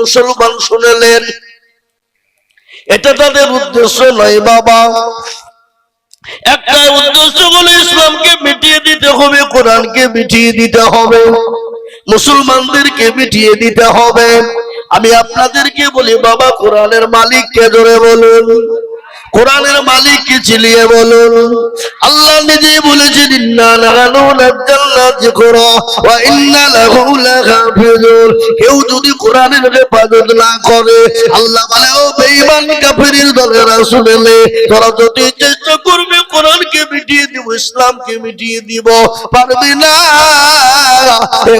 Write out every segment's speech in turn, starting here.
মুসলমান শুনেলেন। এটা তাদের উদ্দেশ্য নয় বাবা। একটা উদ্দেশ্য বলে ইসলামকে মিটিয়ে দিতে হবে, কোরআনকে মিটিয়ে দিতে হবে, মুসলমানদেরকে মিটিয়ে দিতে হবে। আমি আপনাদেরকে বলি, বাবা, কোরআনের মালিককে ধরে বলুন। কোরআনের মালিককে চিলিয়ে বলুন? আল্লাহ নিজেই বলেছেন, ইন্না লাগানু নাজ্জালনা যিকরা ওয়া ইন্না লাহু লাহাফিজুন কেউ যদি কোরআনের হেফাজত না করে, আল্লাহ বলে, ও বেঈমান কাফিরের দলেরা শুনেলে তোরা যদি চেষ্টা করবে, কোরআনকে মিটিয়ে দিব, ইসলামকে মিটিয়ে দিব, পারবি না?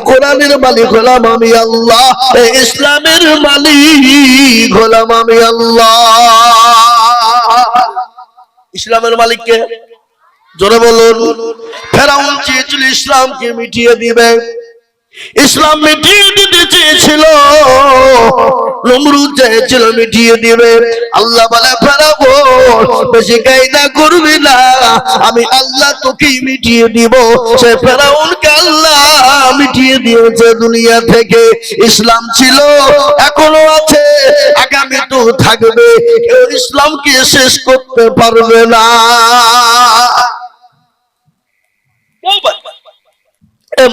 কোরআনের মালিক হলাম আমি আল্লাহ ইসলামের মালিক হলাম আমি আল্লাহ। ইসলামের মালিককে জোরে বলুন ফেরাউন চেয়েছিল ইসলামকে মিটিয়ে দিবে। ইসলাম মিটিয়ে দিতে চেয়েছিল। নমরুদ চেয়েছিল মিটিয়ে দিবে। আল্লাহ বলে ফেরাবো বেশি কায়দা করবি না। আমি আল্লাহ তোকেই মিটিয়ে দিব। সে আল্লাহ মিটিয়ে দিয়েছে দুনিয়া থেকে। ইসলাম ছিল, এখনও আছে, আগামী তো থাকবে। কেউ ইসলামকে শেষ করতে পারবে না।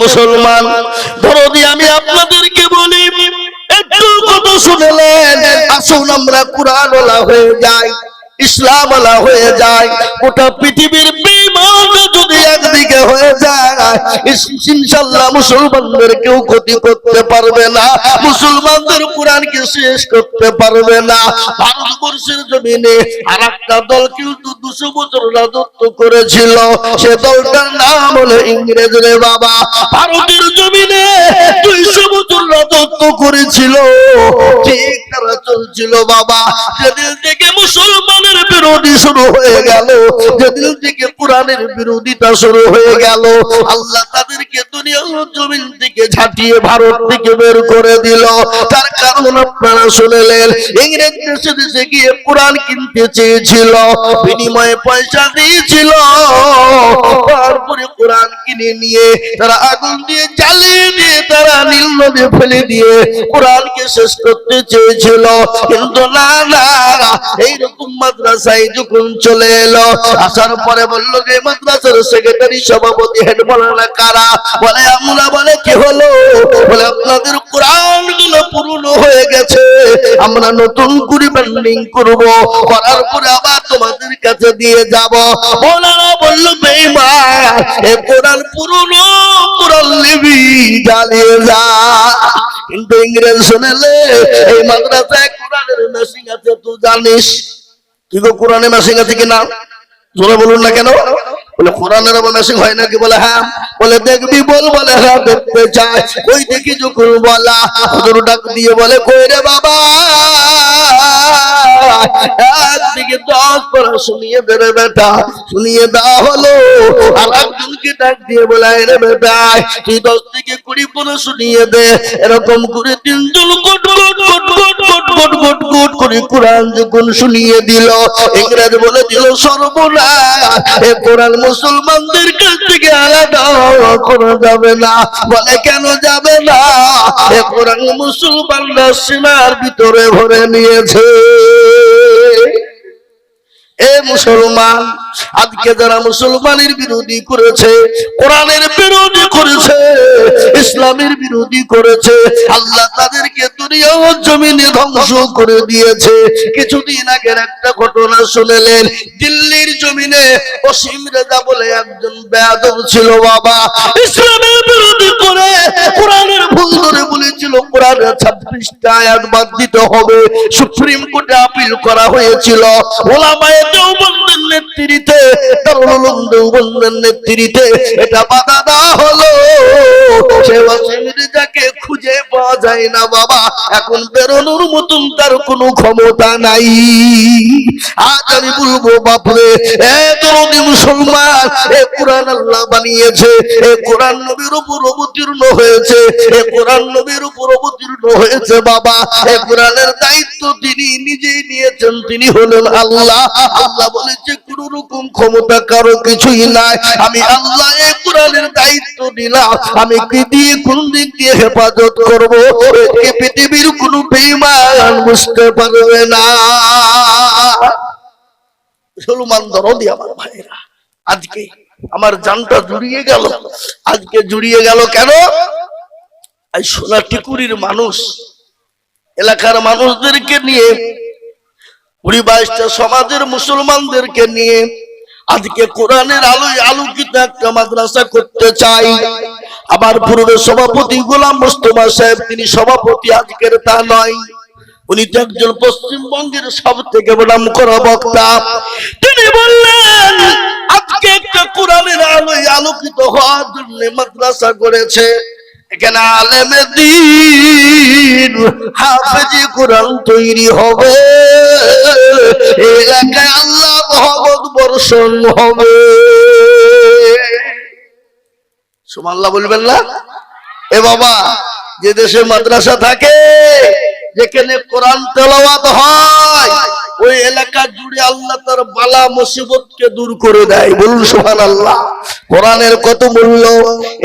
মুসলমান, ধরো আমি আপনাদেরকে বলি, একটু কথা শুনলেন, আসুন আমরা কোরআন হয়ে যাই ইসলাম হয়ে যায় গোটা পৃথিবীর বিমান যদি একদিকে হয়ে যায় ইনশাল্লাহ মুসলমানদের কেউ ক্ষতি করতে পারবে না, মুসলমানদের কোরআনকে শেষ করতে পারবে না। ভারতবর্ষের জমিনে আর একটা দল কিন্তু দুশো বছর রাজত্ব করেছিল। সে দলটার নাম হলো ইংরেজ রে বাবা। ভারতের জমিনে দুইশো বছর রাজত্ব করেছিল। ঠিক তারা চলছিল বাবা। যেদিন থেকে মুসলমানের বিরোধী শুরু হয়ে গেল, যেদিন থেকে কোরআনের বিরোধিতা শুরু হয়ে গেল আল্লাহ তাদেরকে দুনিয়া জমিন থেকে ঝাঁটিয়ে ভারত থেকে বের করে দিল। তার কারণ আপনারা শুনেলেন ইংরেজ দেশে দেশে গিয়ে কোরআন কিনতে চেয়েছিল, বিনিময়ে পয়সা দিয়েছিল। তারপরে কোরআন কিনে নিয়ে তারা আগুন দিয়ে জ্বালিয়ে দিয়ে তারা নীল নদী ফেলে দিয়ে কোরআনকে শেষ করতে চেয়েছিল। কিন্তু না না, এইরকম মাদ্রাসায় যখন চলে এলো, আসার পরে বলল যে মাদ্রাসার সেক্রেটারি সভাপতি হেড কারা? বলে, আমরা বলে, কি হলো? বলে, আপনাদের কোরআনগুলো পুরনো হয়ে গেছে, আমরা নতুন করে ব্যান্ডিং করব, করার পরে আবার তোমাদের কাছে দিয়ে যাব। ওনারা বলল বেইমান এ কোরআন পুরনো, কোরআন লিবি জ্বালিয়ে যা। কিন্তু ইংরেজ শুনেলে, এই মাদ্রাসায় কোরআনের মেশিন আছে, তুই জানিস? কি গো কোরআনে মেশিন আছে কিনা জোরে বলুন না কেন? বলে কোরআনের আবার মেশিন হয় নাকি? বলে হ্যাঁ। বলে, দেখবি বল। বলে হ্যাঁ দেখতে চাই। ওই দেখি যখন বলা? ডাক দিয়ে বলে, কই রে বাবা? একদিকে দশ পড়া শুনিয়ে বেটা, শুনিয়ে দেওয়া হলো। আর একজনকে ডাক দিয়ে বলে "এই রে বেটা, তুই দশ থেকে কুড়ি শুনিয়ে দে। এরকম করে তিনজন দিল, ইংরেজ বলে দিল, সর্বনাশ, এ কোরআন মুসলমানদের কাছ থেকে আলাদা করা যাবে না। বলে, কেন যাবে না? এ কোরআন মুসলমানরা সীমার ভিতরে ভরে নিয়েছে। এ মুসলমান আজকে যারা মুসলমানের বিরোধী করেছে, কোরআনের বিরোধী করেছে, ইসলামের বিরোধী করেছে, আল্লাহ তাদেরকে দুনিয়া জমিনে ধ্বংস করে দিয়েছে। কিছুদিন আগের একটা ঘটনা শুনেলেন, দিল্লির জমিনে অসীম রেজা বলে একজন বেয়াদব ছিল বাবা। ইসলামের বিরোধী করে কোরআনের ভুল ধরে বলেছিল, কোরআনের ছাব্বিশটা আয়াত বাদ দিতে হবে। সুপ্রিম কোর্টে আপিল করা হয়েছিল। ওলামায়ে দেওবন্দের নেতৃত্বে এটা বাধা দেওয়া হলো। সে খুঁজে পাওয়া যায় না বাবা। এখন বেরোনোর মতন তার কোনো ক্ষমতা নাই। আজ আমি বলব, বাপরে, এ মুসলমান, এ কোরআন আল্লাহ বানিয়েছে, এ কোরআন নবীর উপর অবতীর্ণ হয়েছে, এ কোরআন নবীর উপর অবতীর্ণ হয়েছে বাবা। এই কোরআনের দায়িত্ব তিনি নিজেই নিয়েছেন, তিনি হলেন আল্লাহ। আল্লাহ বলেছে, কোন রকম ক্ষমতা কারও কিছুই নাই। আমি আল্লাহ এই কোরআনের দায়িত্ব নিলাম আমি দিয়ে কোন হেফাজত করব। পৃথিবীর বুঝতে পারবে না। মুসলমান দরদি আমার ভাইরা আজকে আমার জানটা জুড়িয়ে গেল। আজকে জুড়িয়ে গেল কেন? সোনা টিকুরির মানুষ, এলাকার মানুষদেরকে নিয়ে, কুড়ি বাইশটা সমাজের মুসলমানদেরকে নিয়ে আজকে কোরআনের আলোয় আলোকিত একটা মাদ্রাসা করতে চাই। আবার পূর্বে সভাপতি গোলাম মোস্তফা সাহেব, তিনি সভাপতি আজকের তা নয়। উনি তো একজন পশ্চিমবঙ্গের সব থেকে নাম করা বক্তা। তিনি বললেন, আজকে একটা কোরআনের আলোয় আলোকিত হওয়ার জন্য মাদ্রাসা করেছে এখানে আলেমে দিন, হাফেজি কোরআন তৈরি হবে। এলাকায় আল্লাহ মহম্মদ বর্ষণ হবে। সুমাল্লাহ বলবেন না? এ বাবা যে দেশে মাদ্রাসা থাকে যেখানে কোরআন তেলাওয়াত হয় ওই এলাকা জুড়ে আল্লাহ তার বালা মুসিবতকে দূর করে দেয়, বলুন সুহান আল্লাহ কোরআনের কত মূল্য?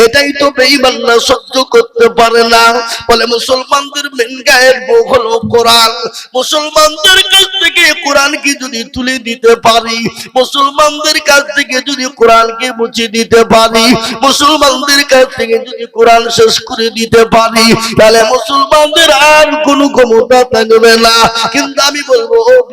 এটাই তো বেঈমানরা সহ্য করতে পারে না। বলে মুসলমানদের মেন গায়ের বউ হলো কোরআন। মুসলমানদের কাছ থেকে কোরআনকে যদি তুলে দিতে পারি, মুসলমানদের কাছ থেকে যদি কোরআনকে মুছে দিতে পারি, মুসলমানদের কাছ থেকে যদি কোরআন শেষ করে দিতে পারি, তাহলে মুসলমানদের আর কোনো ক্ষমতা থাকবে না। কিন্তু আমি বলব, ও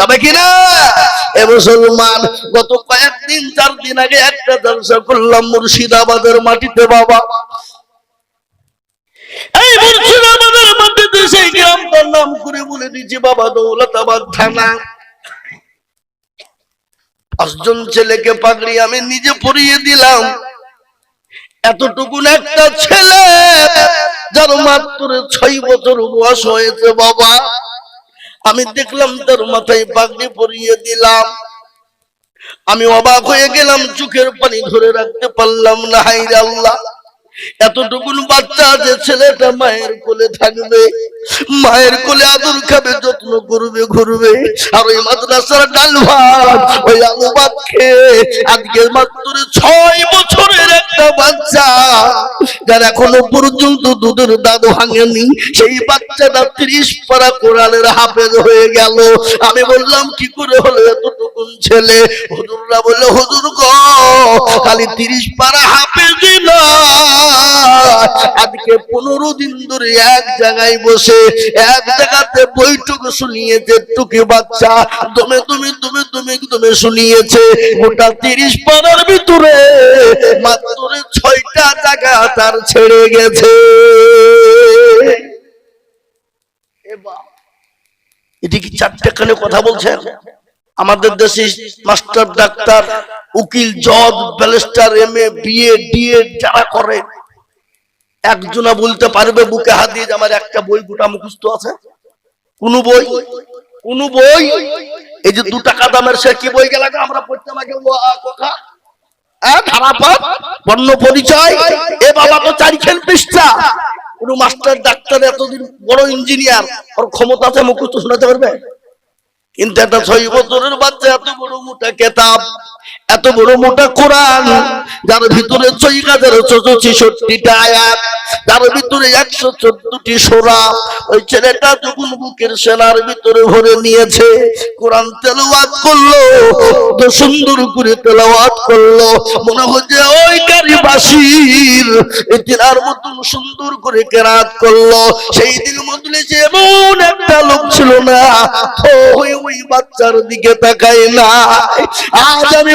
যাবে কিনা? এ মুসলমান, গত কয়েকদিন, চার দিন আগে একটা জলসা করলাম মুর্শিদাবাদের মাটিতে, বাবা। এই মুর্শিদাবাদের মাটিতে সেই গ্রামটার নাম করে বলে দিচ্ছি বাবা, দৌলতাবাদ থানা। পাঁচজন ছেলেকে পাগড়ি আমি নিজে পরিয়ে দিলাম। এতটুকুন একটা ছেলে, যার মাত্র ছয় বছর বয়স হয়েছে, বাবা। আমি দেখলাম তার মাথায় পাগড়ি পরিয়ে দিলাম। আমি অবাক হয়ে গেলাম, চোখের পানি ধরে রাখতে পারলাম না হাইরে আল্লাহ। এতটুকুন বাচ্চা যে ছেলেটা মায়ের কোলে থাকবে, মায়ের কোলে আদর খাবে, যত্ন করবে, ঘুরবে। আর ওই মাদ্রাসার ডাল ভাত ওই আলু ভাত খেয়ে আজকে মাত্র ছয় বছরের একটা বাচ্চা, যার এখনও পর্যন্ত দুধের দাদু ভাঙেনি। সেই বাচ্চাটা ত্রিশ পারা কোরআনের হাফেজ হয়ে গেল। আমি বললাম, কি করে হলো এতটুকুন ছেলে? হুজুররা বলল, হুজুর গো, খালি তিরিশ পারা হাফেজই নয়। আজকে পনেরো দিন ধরে এক জায়গায় বসে, এক জায়গাতে বৈঠক শুনিয়েছে টুকি বাচ্চা তুমি তুমি তুমি তুমি তুমি শুনিয়েছে, গোটা তিরিশ পাড়ার ভিতরে মাত্র ছয়টা জায়গা তার ছেড়ে গেছে। এটি কি চারটে কানে কথা বলছেন? আমাদের দেশে মাস্টার ডাক্তার, উকিল, জজ, barrister, M A BA DA যারা করে একজনা বলতে পারবে বুকে হাত দিয়ে আমার একটা বই গোটা মুখস্থ আছে। কোন বই? কোন বই? এই যে দু টাকা দামের সে কি বই গেল আমরা পড়তাম আগে ডাক্তার, এতদিন বড় ইঞ্জিনিয়ার, ওর ক্ষমতা আছে শোনাতে পারবে? কিন্তু একটা ছয় বছরের বাচ্চা, এত বড় মোটা কেতাব। এত বড় মোটা কোরআন, যার ভিতরে ছয় হাজার ছশো আয়াত তার ভিতরে একশো চোদ্দটি সোরা, ওই ছেলেটা যখন বুকের সেনার ভিতরে ভরে নিয়েছে, কোরআন তেলাওয়াত করল তো সুন্দর করে তেলাওয়াত করল, মনে হচ্ছে ওই কারিবাসীর এতিনার মতন সুন্দর করে কেরাত করল। সেই দিন মজলিসে এমন একটা লোক ছিল না ওই ওই বাচ্চার দিকে তাকায় না আজ আমি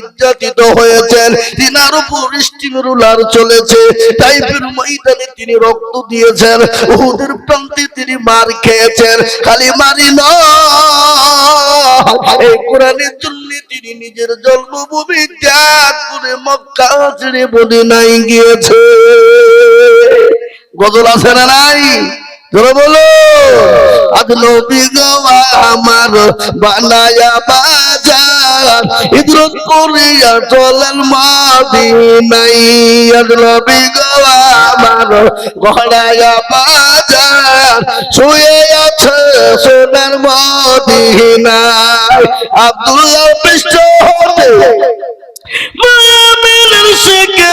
নির্যাতিত হয়েছেন। তিনার উপর রুলার চলেছে। টাইপের ময়দানে তিনি রক্ত দিয়েছেন। উহুদের প্রান্তে তিনি মার খেয়েছেন। খালি মারি এই কোরআনের জন্য তিনি নিজের জন্মভূমি ত্যাগ করে মক্কা ছেড়ে মদিনায় গিয়েছে। গজল আছে না নাই? ধরো বলো। আজ নবী গো আমার বানায়া বাজার। ইদরত করিয়া চলেন মাদিনাই আজ নবী গো আমার গড়ায়া বাজার। শুয়ে আছে সোনার মদিনায়। আব্দুল্লাহ পৃষ্ঠ হতে। মায়া মিলের শেখে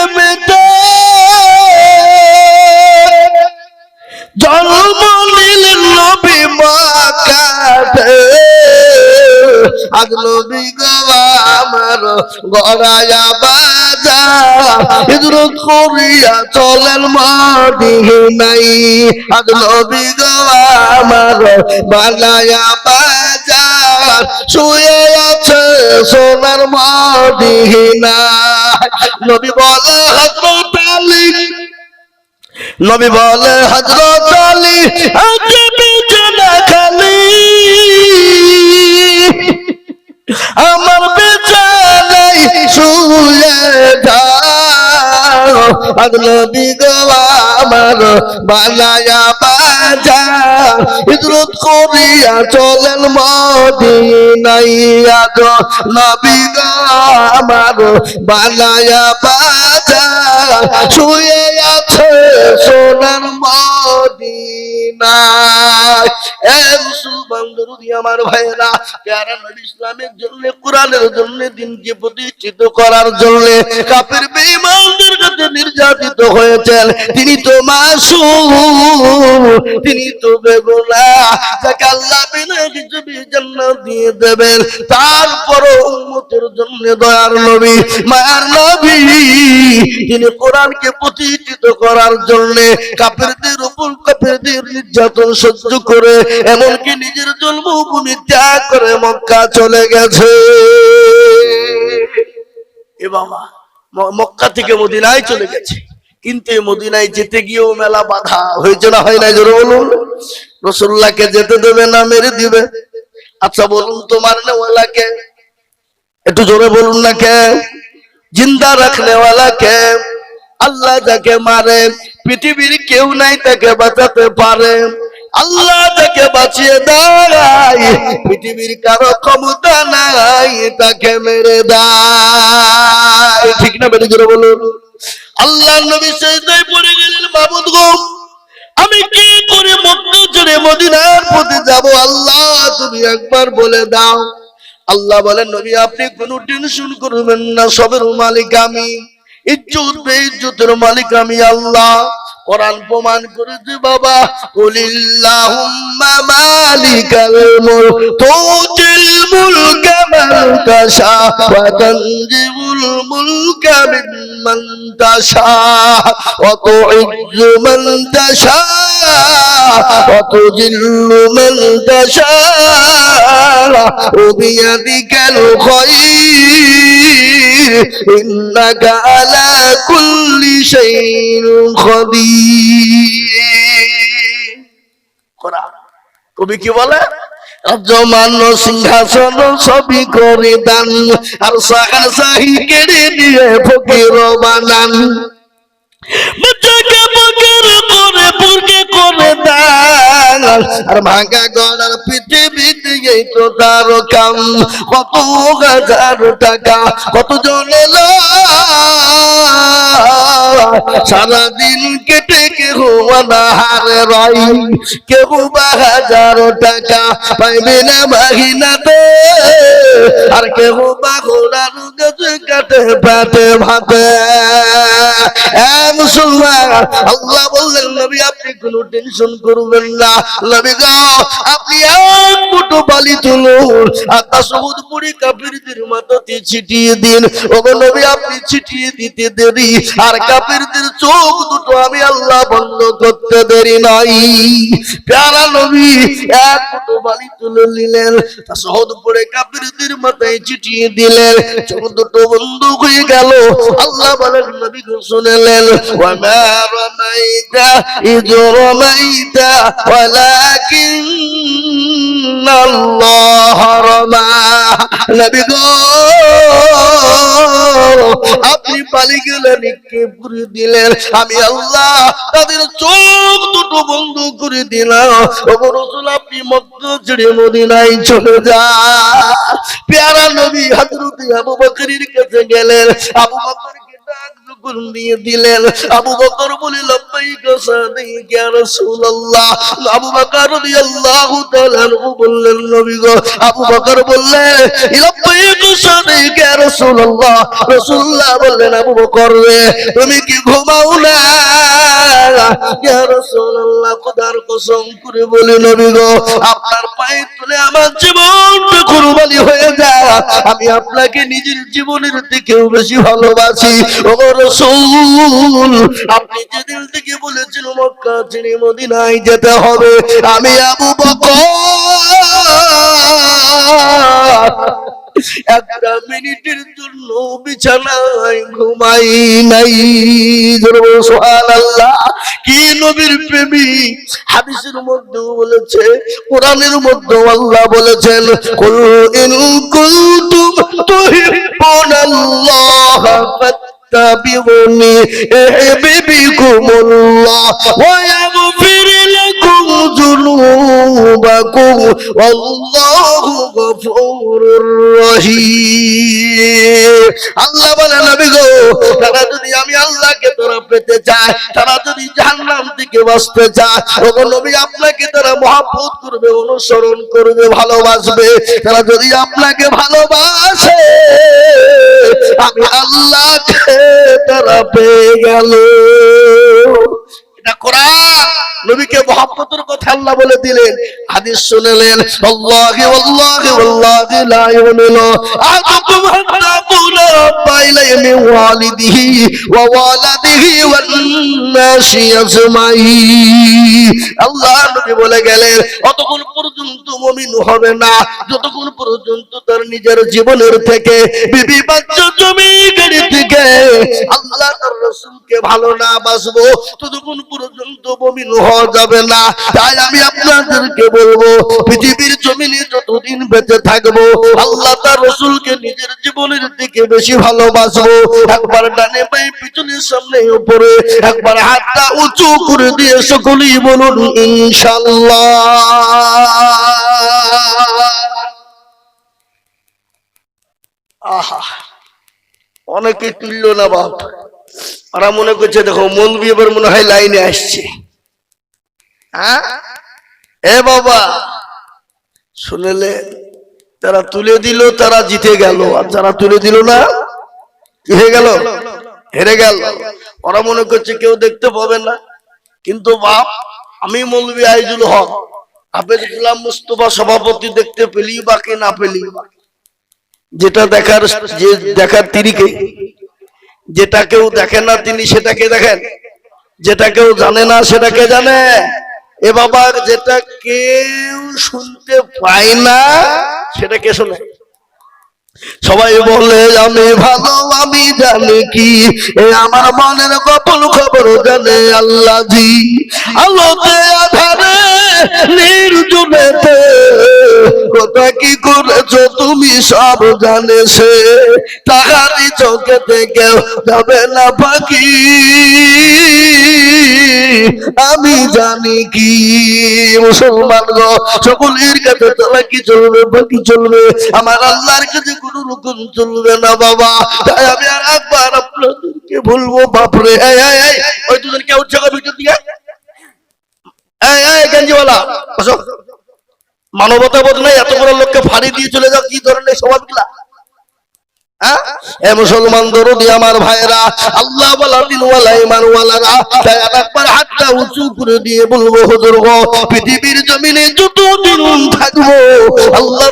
জন্ম নিলেন নবী মাকাতে। আজ নবী গো আমার গড়ায়া বাজা। হিজরত করিয়া চলেন মদিনাই আজ নবী গো আমার বানায়া বাজা। শুয়ে আছে সোনার মদিনা নবী বলে হযরত আলী নবী বলে হজরত আলী আমার বিছানায় শুয়ে যাও নবী আমার বানায়া বাজা করিয়া চলেন মদিনাই আজ নবী গো আমার বানায়া বাজা, শুয়ে আছে সোনার আমার ভাইরা প্যারা নবী ইসলামের জন্য, কোরআনের জন্য, দিনকে প্রতিষ্ঠিত করার জন্য কাপের কাছে নির্যাতিত হয়েছেন। তিনি তো মাসুম, তিনি তো বেগুনা, যাকে আল্লাহ বিনা কিছু দিয়ে দেবেন। তারপরও উম্মতের জন্য দয়ার নবী, মায়ার নবী। তিনি কোরআনকে প্রতিষ্ঠিত করার জন্য কাফেরদের উপর কাফেরদের নির্যাতন সহ্য করে, এমনকি নিজের জন্মভূমি ত্যাগ করে মক্কা চলে গেছে। এ বাবা মক্কা থেকে মদিনায় চলে গেছে। কিন্তু মদিনায় যেতে গিয়েও মেলা বাধা হয়েছে না, হয় না জোরে বলুন। রসুল্লাহকে যেতে দেবে না, মেরে দিবে? আচ্ছা বলুন তোমার নেওয়ালাকে একটু জোরে বলুন না কে? জিন্দা রাখনে ওয়ালা কে? আল্লাহ যাকে মারে, পৃথিবীর কেউ নাই তাকে বাঁচাতে পারে। আল্লাহ তাকে বাঁচিয়ে দেয়, পৃথিবীর কারও ক্ষমতা নাই তাকে মেরে দেয়। ঠিক না বেটে, জোরে বলুন। আল্লাহ নবী সেজদায় পড়ে গেলেন, মাবুদ গো। আমি কি করে মক্কা ছেড়ে মদিনার পথে যাব? আল্লাহ, তুমি একবার বলে দাও। আল্লাহ বলেন, নবী, আপনি কোনো টেনশন করবেন না, সবের মালিক আমি। ইজ্জত বেইজ্জতের মালিক আমি আল্লাহ। কোরআন প্রমাণ করেছে বাবা। কুলিল্লাহুম্মা মালিকাল মুলক তুতিল মুলকা মান তাশা, ওয়া তানজিবুল মুলকা মিমমান তাশা, ওয়া তু'izzu মান তাশা, ওয়া তুযিল্lu মান তাশা ওয়া বিয়াদিকাল খায়র إنك على كل شيء قدير কোরআন। কবি কি বলে রাজ্যমান সিংহাসন সবই করে দান আর সাহার সাহি কেড়ে নিয়ে ফকির বানান বাচ্চাকে আর ভাঙা পৃথিবীতে এই তো তার কাম কত হাজার টাকা, কত সারাদিন কেটে কেহ অনাহারে রয়। কেহ বা হাজার টাকা পাইবে না মাহিনাতে আর কেহ বা ঘোড়ার গেছে কাটে পাতে ভাতে। মুসলমান আল্লাহ বললেন, নবী, আপনি কোনো টেনশন করবেন না। নবী গো, আপনি এক মুঠো বালি তুলুন আর তা সবুজ পুরি কাফিরদের মাথাতে ছিটিয়ে দিন। ওগো নবী, আপনি ছিটিয়ে দিতে দেরি। আর কাফিরদের চোখ দুটো আমি আল্লাহ বন্ধ করতে দেরি নাই। প্যারা নবী, এক মুঠো বালি তুলে নিলেন, তা সহজ পড়ে কাফিরদের মাথায় ছিটিয়ে দিলেন। চোখ দুটো বন্ধ হয়ে গেল। আল্লাহ বলেন, নবী শুনেলেন। ওয়ামা রামাইতা ইদ রামাইতা ওয়ালাকিন আল্লাহ রামা নবী গো, আপনি পালি গেলে নিক্ষেপ করে দিলেন? আমি আল্লাহ তাদের চোখ দুটো বন্ধ করে দিলাম। ওগো রসুল, আপনি মধ্য ছেড়ে মদিনায় চলে যা পেয়ারা নবী হযরত আবু বকরের কাছে গেলেন। আবু বকরকে দিয়ে দিলেন। আবু বকর বলে আবু বকর বললেন, নবী গো। আবু বকর বললেন, আবু বকর রে, তুমি কি ঘুমাও না? ইয়া রাসূলুল্লাহ, খোদার কসম করে বলি, নবী গো, আপনার পায়ে তুলে আমার জীবনটা কুরবানি হয়ে আমি আপনাকে নিজের জীবনের দিকেও বেশি ভালোবাসি। ও রসুল, আপনি থেকে বলেছিল মক্কা ছেড়ে মদিনায় যেতে হবে, আমি আবু বকর একটা মিনিটের জন্য বিছানায় ঘুমাই নাই। আল্লাহ কি নবীর প্রেমী? হাদিসের মধ্যে বলেছে, কোরআনের মধ্যে আল্লাহ বলেছেন, কুল ইন কুনতুম তুহিব্বুনাল্লাহ ফাত্তাবিউনি কুমুল্লাহ ওয়া ইয়াগফির লাকুম ذنوبكم والله غفور رحيم আল্লাহ বলে নবী গো তারা যদি আমি আল্লাহকে তারা পেতে চায় তারা যদি জাহান্নাম থেকে বাঁচতে চায় ওগো নবী আপনাকে তারা মহাব্বত করবে অনুসরণ করবে ভালোবাসবে তারা যদি আপনাকে ভালোবাসে আমি আল্লাহকে তারা পেয়ে গেল এটা কোরআন নবীকে মহাব্বতের কথা আল্লাহ বলে দিলেন। হাদিস শুনলেন, আল্লাহি আল্লাহি আল্লাহি লা ইউমিনু। মিন ওয়ালিদিহি ওয়া ওয়ালাদিহি নাসি আজমাইন। আল্লাহ নবী বলে গেলেন পর্যন্ত মুমিন হবে না। যতক্ষণ পর্যন্ত তার নিজের জীবনের থেকে বিবি বাচ্চা জমি থেকে আল্লাহ তার রসুলকে ভালো না বাসবো ততক্ষণ পর্যন্ত মুমিন হওয়া যাবে না। তাই আমি আপনাদেরকে বলব, পৃথিবীর জমিনে যতদিন বেঁচে থাকব, আল্লাহ তার রসুলকে নিজের জীবনের দিকে বেশি ভালোবাসবো। একবার ডানে সামনে, উপরে একবার হাতটা উঁচু করে দিয়ে সকলেই বলুন ইনশাল্লাহ আহা, অনেকে তুলল না বাপ। ওরা মনে করছে, দেখো মলবি এবার মনে হয় লাইনে আসছে। হ্যাঁ? এ বাবা, শুনেলে তারা তুলে দিল, তারা জিতে গেল। আর যারা তুলে দিল না, কি হয়ে গেল? হেরে গেল। ওরা মনে করছে কেউ দেখতে পাবে না। কিন্তু বাপ, আমি মৌলবি আইজুল হক। হাফেজ গুলাম মুস্তফা সভাপতি দেখতে পেলি বা কে না পেলি? যেটা দেখার, যে দেখার তিরিকে, যেটা কেউ দেখে না তিনি সেটাকে দেখেন? যেটা কেউ জানে না সেটাকে জানে? এ বাবা, যেটা কেউ শুনতে পায় না, সেটা কে শোনে? সবাই বলে, আমি ভালো, আমি জানি কি। আমার মনের গোপন খবর জানে আল্লাহ জি আলোতে, আধারে, নির্জনেতে, কথা কি করেছ তুমি সব জানে সে। তাহারি চোখে থেকে যাবে না পাখি আমি জানি কি মুসলমান গো, সকলের কাছে তারা কি চলবে বাকি চলবে? আমার আল্লাহর কাছে কোনো রকম চলবে না বাবা। তাই আমি আর একবার আপনাদের কি বলব বাপরে ওই দুজন কে উঠছে ভিতর দিকে? গেঞ্জিওয়ালা মানবতা বোধ নাই, এত বড় লোককে ফাঁড়ি দিয়ে চলে যাও, কি ধরনের স্বভাবগুলা হ্যাঁ? তাই একবার উঁচু করে পৃথিবীর জমিনে যত দিন থাকব, আল্লাহ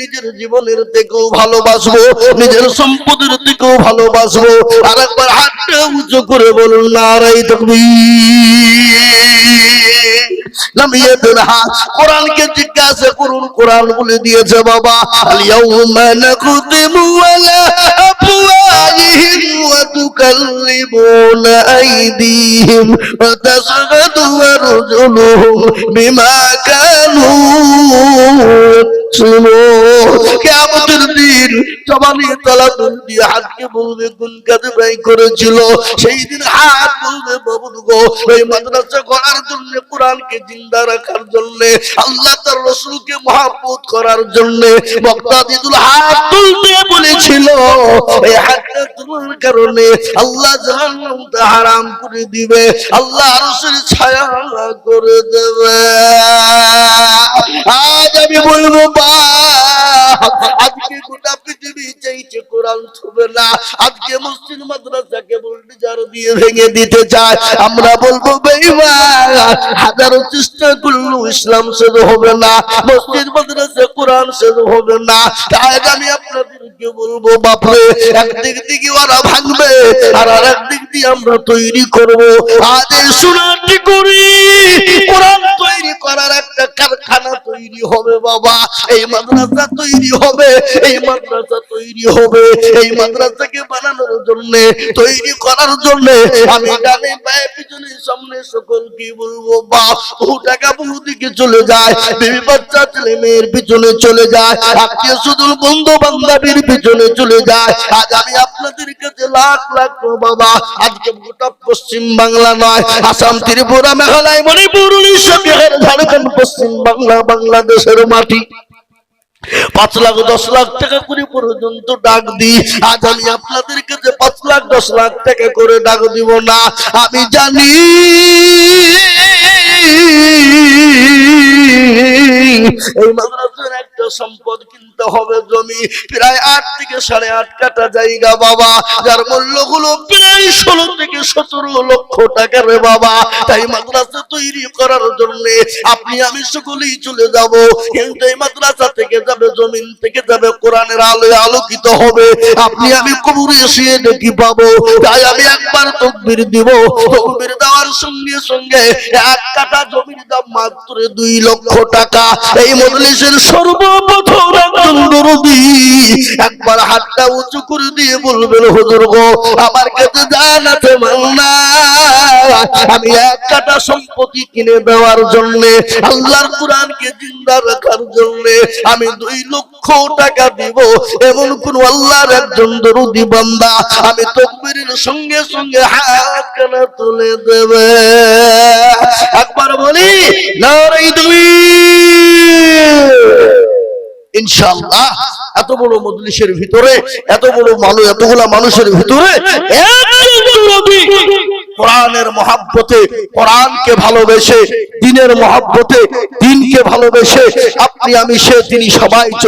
নিজের জীবনের থেকেও ভালোবাসবো, নিজের সম্পদের থেকেও ভালোবাসবো, আর একবার হাতটা উঁচু করে বলুন নারাই তাকবীর। নামিয়ে কোরআনকে জিজ্ঞাসা করুন, কোরআন বলে দিয়েছে বাবা আলা ওয়া হাতকে বলবে কোন কাজে ব্যয় করেছিল। সেই দিন হাত বলবে করার জন্য জিন্দা রাখার জন্য, আল্লাহ তার রসুলকে মহাব্বত করার জন্য, বক্তা দিদুল হাত তুলতে হাতটা কারণে আল্লাহ হারাম করে দিবে। আল্লাহ আরশের ছায়া করে দেবে। আজ আমি বলব, বা, আজকে গোটা পৃথিবী চাইছে কোরআন ছুবে না। আজকে মসজিদ মাদ্রাসাকে বুলডোজার দিয়ে ভেঙে দিতে চায়। আমরা বলব হাজারো চেষ্টা করলেও ইসলাম শেষ হবে না। মসজিদ মাদ্রাসা কোরআন শেষ হবে না। তাই আমি আপনাদেরকে বলব, বাপরে, একদিক দিকে ওরা ভাঙবে, আর আর একদিক দিয়ে আমরা তৈরি করব। আজ সোনাটি করি, কোরআন তৈরি করার একটা কারখানা তৈরি হবে, বাবা। এই মাদ্রাসা তৈরি হবে, এই মাদ্রাসা তৈরি হবে। এই বানানোর জন্য, তৈরি করার জন্য, আমি ডানে পায়ে পিছনে, সামনে সকলকে বলব, বা টাকা বহু দিকে চলে যায়, বিবি বাচ্চা ছেলে মেয়ের পিছনে চলে যায়, আত্মীয় শুধু বন্ধু বান্ধবীর পিছনে চলে যায়। আজ আমি লাখ লাখ বাবা, আজকে গোটা পশ্চিম বাংলা নয়, আসাম, ত্রিপুরা, মেঘালয়, মণিপুর, উড়িষ্যা, বিহার, ঝাড়খণ্ড, পশ্চিম বাংলা, বাংলাদেশের মাটি। পাঁচ লাখ, দশ লাখ টাকা করে পর্যন্ত ডাক দিই। আজ আমি আপনাদের কাছে পাঁচ লাখ, দশ লাখ টাকা করে ডাক দিব না, আমি জানি। এই মাদ্রাসার সম্পদ কিনতে হবে জমি। প্রায় আট থেকে সাড়ে আট কাটা জায়গা বাবা। যার মূল্য হলো প্রায় ষোলো থেকে সতেরো লক্ষ টাকা রে বাবা। তাই মাদ্রাসা তৈরি করার জন্য আপনি আমি সকলেই চলে যাব। কিন্তু এই মাদ্রাসা থেকে যাবে, জমিন থেকে যাবে, কোরআনের আলোয় আলোকিত হবে। আপনি আমি কবুরে শুয়ে দেখি পাবো। তাই আমি একবার তকবির দিব। তকবির দেওয়ার সঙ্গে সঙ্গে এক কাটা জমির দাম মাত্র দুই লক্ষ টাকা। এই মজলিসের একবার হাতটা উঁচু করে দিয়ে বলবেন, হুজুর গো, আমার কাছে জান আছে আমি এক কাটা সম্পত্তি কিনে দেওয়ার জন্য, আল্লাহর কোরআনকে জিন্দা রাখার জন্য, আমি দুই লক্ষ টাকা দিব। এমন কোন আল্লাহর একজন দরদি বান্দা আমি তকবীরের সঙ্গে সঙ্গে হাত কানা তুলে দেবে। একবার বলি, নারাই তুমি। ইনশাআল্লাহ, এত বড় মজলিসের ভিতরে, এত বড় মানুষ এতগুলা মানুষের ভিতরে কোরআনের মহাব্বতে, কোরআনকে ভালোবেসে, দিনের মহাব্বতে, দিনকে ভালোবেসে, আপনি, আমি, সে, তিনি সবাই